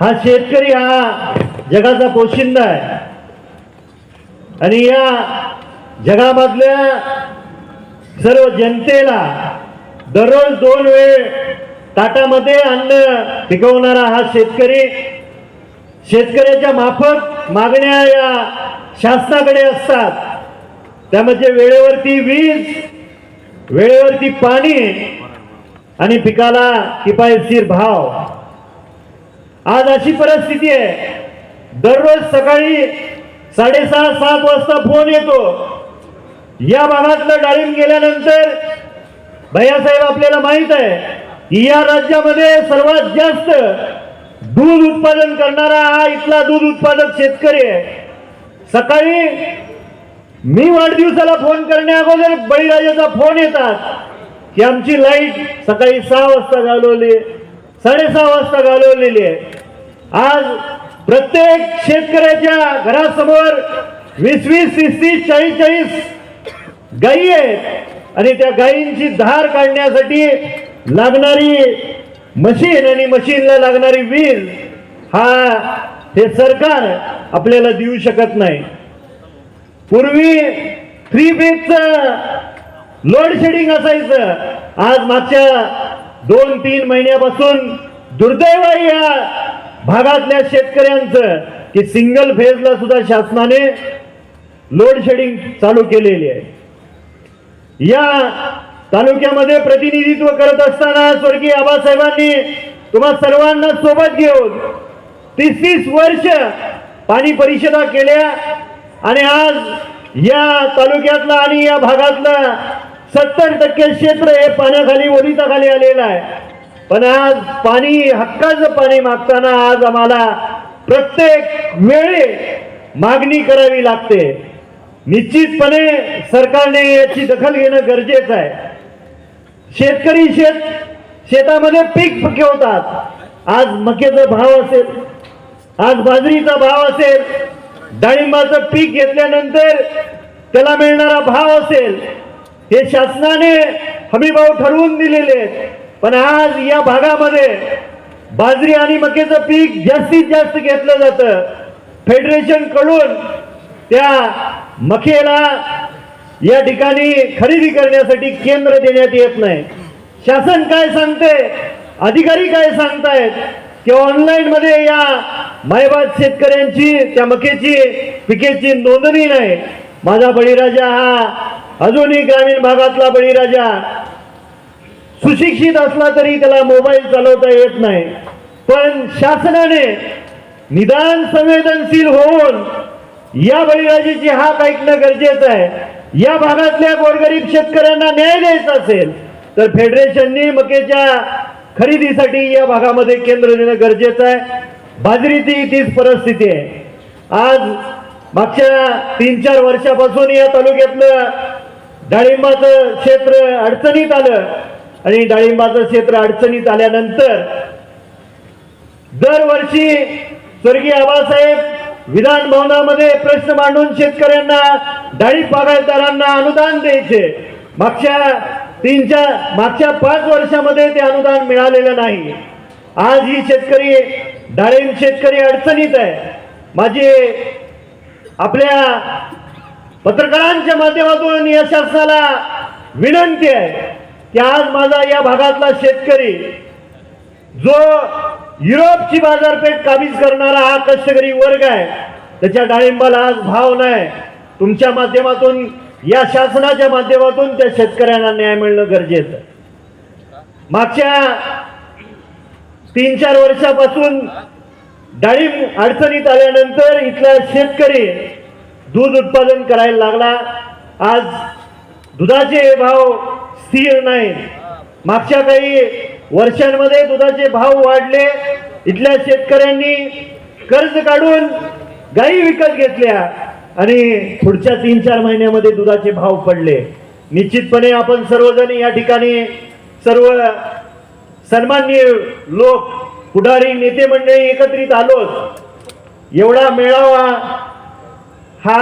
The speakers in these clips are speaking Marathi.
हा शेतकरी हा जगाचा पोशिंदा आहे. आणि या जगामधल्या सर्व जनतेला दररोज दोन वेळ ताटामध्ये अन्न पिकवणारा हा शेतकरी शेतकऱ्याच्या माफक मागण्या या शासनाकडे असतात. त्यामध्ये वेळेवरती वीज वेळेवरती पाणी आणि पिकाला किफायतशीर भाव. आज अशी परिस्थिती आहे. दररोज सकाळी साडेसहा सात वाजता फोन येतो. या भागातलं डाळिंब गेल्यानंतर भैयासाहेब आपल्याला माहीत आहे की या राज्यामध्ये सर्वात जास्त दूध उत्पादन करणारा हा इथला दूध उत्पादक शेतकरी आहे. सकाळी मी वाढदिवसाला फोन करण्या अगोदर बळीराजाचा फोन येतात की आमची लाइट सकाळी सहा वाजता घालवली साडेसहा वाजता घालवलेली आहे. आज प्रत्येक शेतकऱ्याच्या घरासमोर वीस वीस तीस तीस चाळीस चाळीस गायी आहेत. आणि त्या गायींची धार काढण्यासाठी लागणारी मशीन आणि मशीनला लागणारी वीज हा हे सरकार आपल्याला देऊ शकत नाही. पूर्वी थ्री फेजचं लोड शेडिंग असायचं. आज मागच्या दोन तीन महिन्यापासून दुर्दैव या भागातल्या शेतकऱ्यांचं की सिंगल फेजला सुद्धा शासनाने लोड शेडिंग चालू केलेली आहे. या तालुक्यामध्ये प्रतिनिधित्व करत असताना स्वर्गीय आबासाहेबांनी तुम्हा सर्वांना सोबत घेऊन तीस तीस वर्ष पाणी परिषदा केल्या आणि आज या तालुक्यातलं आणि या भागातलं सत्तर टक्के क्षेत्र हे पाण्याखाली ओलिताखाली आलेलं आहे. पण आज पाणी हक्काचं पाणी मागताना आज आम्हाला प्रत्येक वेळे मागणी करावी लागते. निश्चितपणे सरकारने याची दखल घेणं गरजेचं आहे. शेतकरी शेत शेतामध्ये पीक पिकवतात. आज मक्याचा भाव असेल आज बाजरीचा भाव असेल डाळिंबाचं पीक घेतल्यानंतर त्याला मिळणारा भाव असेल हे शासनाने हमीभाव ठरवून दिलेले आहेत. पण आज या भागामध्ये बाजरी आणि मक्याचं पीक जास्तीत जास्त घेतलं जातं. फेडरेशनकडून त्या मखेला या ठिकाणी खरेदी करण्यासाठी केंद्र देण्यात येत नाही. शासन काय सांगते? अधिकारी काय सांगतायत? किंवा ऑनलाईन मध्ये या मायबाद शेतकऱ्यांची त्या मकेची पिकेची नोंदणी नाही. माझा बळीराजा हा अजूनही ग्रामीण भागातला बळीराजा. सुशिक्षित असला तरी त्याला मोबाईल चालवता येत नाही. पण शासनाने निदान संवेदनशील होऊन या बळीराजाची हाक ऐकणं गरजेचं आहे. या भागातल्या गोरगरीब शेतकऱ्यांना न्याय द्यायचा असेल तर फेडरेशननी मकेच्या खरेदीसाठी या भागामध्ये केंद्र देणं गरजेचं आहे. बाजरीची तीच परिस्थिती आहे. आज मागच्या तीन चार वर्षापासून या तालुक्यातलं डाळिंबाचं क्षेत्र अडचणीत आलं. आणि डाळिंबाचं क्षेत्र अडचणीत आल्यानंतर दरवर्षी स्वर्गीय आबासाहेब विधान भवनामध्ये प्रश्न मांडून शेतकऱ्यांना डाळी बागायतदारांना अनुदान द्यायचे. मागच्या तीनच्या मागच्या पाच वर्षामध्ये ते अनुदान मिळालेलं नाही. आज ही शेतकरी डाळिंब शेतकरी अडचणीत आहे. माझी आपल्या पत्रकारांच्या माध्यमातून या शासनाला विनंती आहे. की आज माझा या भागातला शेतकरी जो युरोपची बाजारपेठ काबीज करणारा हा कष्टकरी वर्ग आहे त्याच्या डाळिंबाला आज भाव नाही. तुमच्या माध्यमातून या शासनाच्या माध्यमातून त्या शेतकऱ्यांना न्याय मिळणं गरजेचं मागच्या तीन चार वर्षापासून डाळिंब अडचणीत आल्यानंतर इथला शेतकरी दूध उत्पादन करायला लागला. आज दुधाचे भाव स्थिर नाही. मागच्या काही वर्षांमध्ये दुधाचे भाव वाढले. इथल्या शेतकऱ्यांनी कर्ज काढून गायी विकत घेतल्या आणि पुढच्या तीन चार महिन्यामध्ये दुधाचे भाव पडले. निश्चितपणे आपण सर्वजण या ठिकाणी सर्व सन्माननीय लोक पुढारी नेते मंडळी एकत्रित आलोत. एवढा मेळावा हा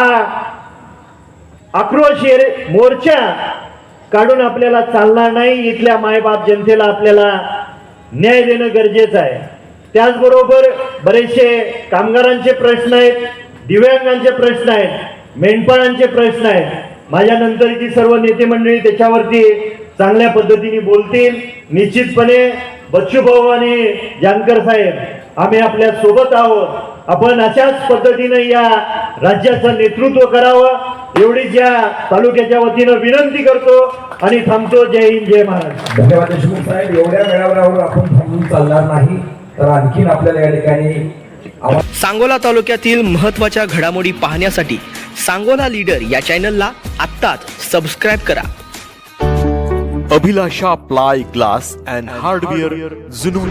आक्रोश मोर्चा काढून आपल्याला चालणार नाही इथल्या मायबाप जनतेला आपल्याला न्याय देणं गरजेचं आहे. त्याचबरोबर बरेचसे कामगारांचे प्रश्न आहेत दिव्यांगांचे प्रश्न आहेत मेंढपाळांचे प्रश्न आहेत. माझ्या नंतरची सर्व नेते मंडळी त्याच्यावरती चांगल्या पद्धतीने बोलतील. निश्चितपणे बच्चूभाऊ आणि जानकर साहेब आम्ही आपल्यासोबत आहोत. आपण अशाच पद्धतीने या राज्याचं नेतृत्व करावं एवढीच या तालुक्याच्या वतीनं विनंती करतो आणि थांबतो. जय हिंद जय महाराष्ट्र. धन्यवाद देशमुख साहेब. एवढ्या मेळाव्यावर आपण थांबून चालणार नाही तर आणखीन आपल्याला या ठिकाणी सांगोला तालुक्यातील महत्त्वाच्या घडामोडी पाहण्यासाठी सांगोला लीडर या चॅनलला आत्ताच सबस्क्राईब करा. Abhilasha ply glass and hardware जुनून